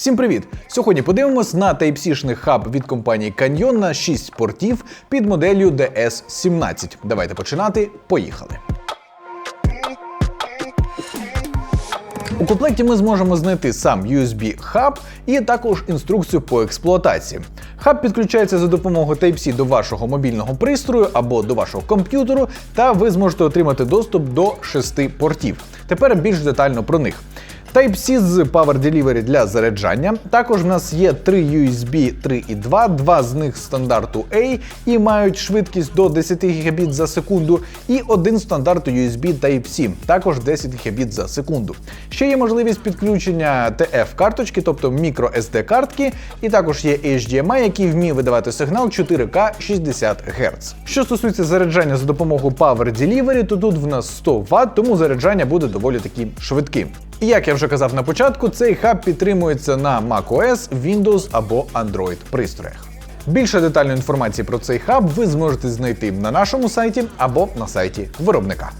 Всім привіт! Сьогодні подивимось на Type-C-шний хаб від компанії Canyon на 6 портів під моделлю DS17. Давайте починати. Поїхали. У комплекті ми зможемо знайти сам USB-хаб і також інструкцію по експлуатації. Хаб підключається за допомогою Type-C до вашого мобільного пристрою або до вашого комп'ютеру, та ви зможете отримати доступ до шести портів. Тепер більш детально про них. Type-C з Power Delivery для заряджання. Також в нас є три USB 3.2, два з них стандарту A і мають швидкість до 10 Гбіт за секунду, і один стандарту USB Type-C, також 10 Гбіт за секунду. Ще є можливість підключення TF-карточки, тобто microSD картки, і також є HDMI, який вміє видавати сигнал 4К 60 Гц. Що стосується заряджання за допомогою Power Delivery, то тут в нас 100 Вт, тому заряджання буде доволі таки швидким. Як я вже казав на початку, цей хаб підтримується на macOS, Windows або Android пристроях. Більше детальної інформації про цей хаб ви зможете знайти на нашому сайті або на сайті виробника.